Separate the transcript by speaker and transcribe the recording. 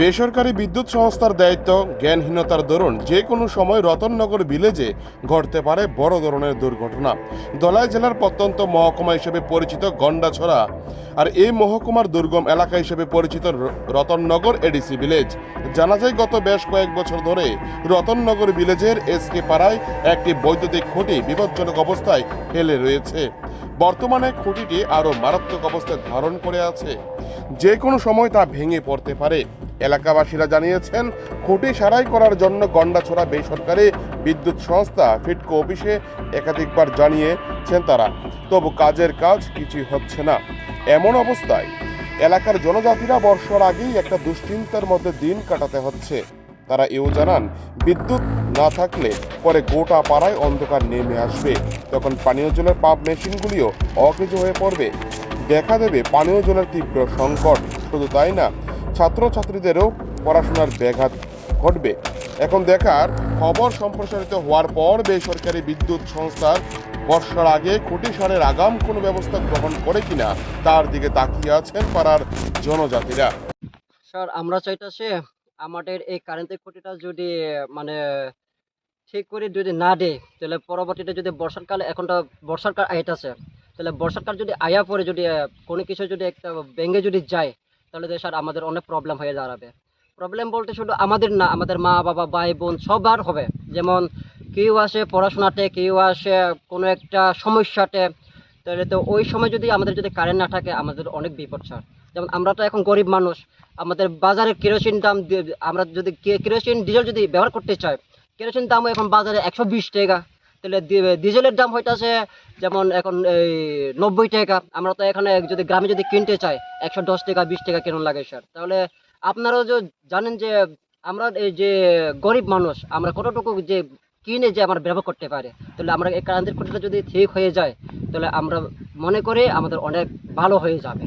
Speaker 1: বেসরকারি বিদ্যুৎ সংস্থার দায়িত্ব, জ্ঞানহীনতার দরুন যে কোনো সময় রতননগর ভিলেজে ঘটতে পারে বড় ধরনের দুর্ঘটনা। দলাই জেলার প্রত্যন্ত মহকুমা হিসেবে পরিচিত গন্ডাছড়া আর এই মহকুমার দুর্গম এলাকা হিসেবে পরিচিত রতননগর এডিসি ভিলেজ। জানা যায়, গত বেশ কয়েক বছর ধরে রতননগর ভিলেজের এসকে পাড়ায় একটি বৈদ্যুতিক খুঁটি বিপজ্জনক অবস্থায় ফেলে রয়েছে। বর্তমানে খুঁটিটি আরও মারাত্মক অবস্থায় ধারণ করে আছে। যে কোনো সময় তা ভেঙে পড়তে পারে। এলাকাবাসীরা জানিয়েছেন, খুঁটি সারাই করার জন্য গন্ডাছড়া বেসরকারি বিদ্যুৎ সংস্থা ফিটকো অফিসে একাধিকবার জানিয়েছেন তারা। তবু কাজের কাজ কিছুই হচ্ছে না। এমন অবস্থায় এলাকার জনজাতিরা বর্ষার আগেই একটা দুশ্চিন্তার মধ্যে দিন কাটাতে হচ্ছে। তারা এও জানান, বিদ্যুৎ না থাকলে পরে গোটা পাড়ায় অন্ধকার নেমে আসবে। তখন পানীয় জলের পাম্প মেশিনগুলিও অকেজ হয়ে পড়বে। দেখা দেবে পানীয় জলের তীব্র সংকট। শুধু তাই না ছাত্রছাত্রীদেরও পড়াশোনার ব্যাঘাত ঘটবে। এখন দেখার খবর সম্প্রসারিত হওয়ার পর বেসরকারি বিদ্যুৎ সংস্থার বর্ষার আগে খুঁটি সারের আগাম কোনো ব্যবস্থা গ্রহণ করে কিনা, তার দিকে তাকিয়ে আছেন পাড়ার জনজাতিরা।
Speaker 2: স্যার, আমরা চাইতেছি আমাদের এই কারেন্টের খুঁটিটা যদি মানে ঠিক করে যদি না দেয় তাহলে পরবর্তীতে যদি বর্ষাকাল এখন তো বর্ষাকাল আইতাছে, তাহলে বর্ষাকাল যদি আয়া পরে যদি, কোনো কিছু যদি একটা ভেঙে যদি যায় তাহলে স্যার আমাদের অনেক প্রবলেম হয়ে দাঁড়াবে। প্রবলেম বলতে শুধু আমাদের না, আমাদের মা, বাবা, ভাই, বোন সবার হবে। যেমন কেউ আসে পড়াশোনাতে, কেউ আসে কোনো একটা সমস্যাতে, তাহলে তো ওই সময় যদি আমাদের যদি কারেন্ট না থাকে, আমাদের অনেক বিপদ স্যার। যেমন আমরা তো এখন গরিব মানুষ, আমাদের বাজারে কেরোসিন দাম আমরা যদি কেরোসিন, ডিজেল যদি ব্যবহার করতে চাই, কেরোসিন দাম এখন বাজারে একশো বিশ টাকা। তাহলে ডিজেলের দাম হইতাছে যেমন এখন এই নব্বই টাকা। আমরা তো এখানে যদি গ্রামে যদি কিনতে চাই, একশো দশ টাকা, বিশ টাকা কেন লাগে স্যার? তাহলে আপনারাও যে জানেন যে আমরা এই যে গরিব মানুষ, আমরা কতটুকু যে কিনে যে আমরা ব্যবহার করতে পারে? তাহলে আমরা এই কারেন্টের খুঁটিটা যদি ঠিক হয়ে যায়, তাহলে আমরা মনে করি আমাদের অনেক ভালো হয়ে যাবে।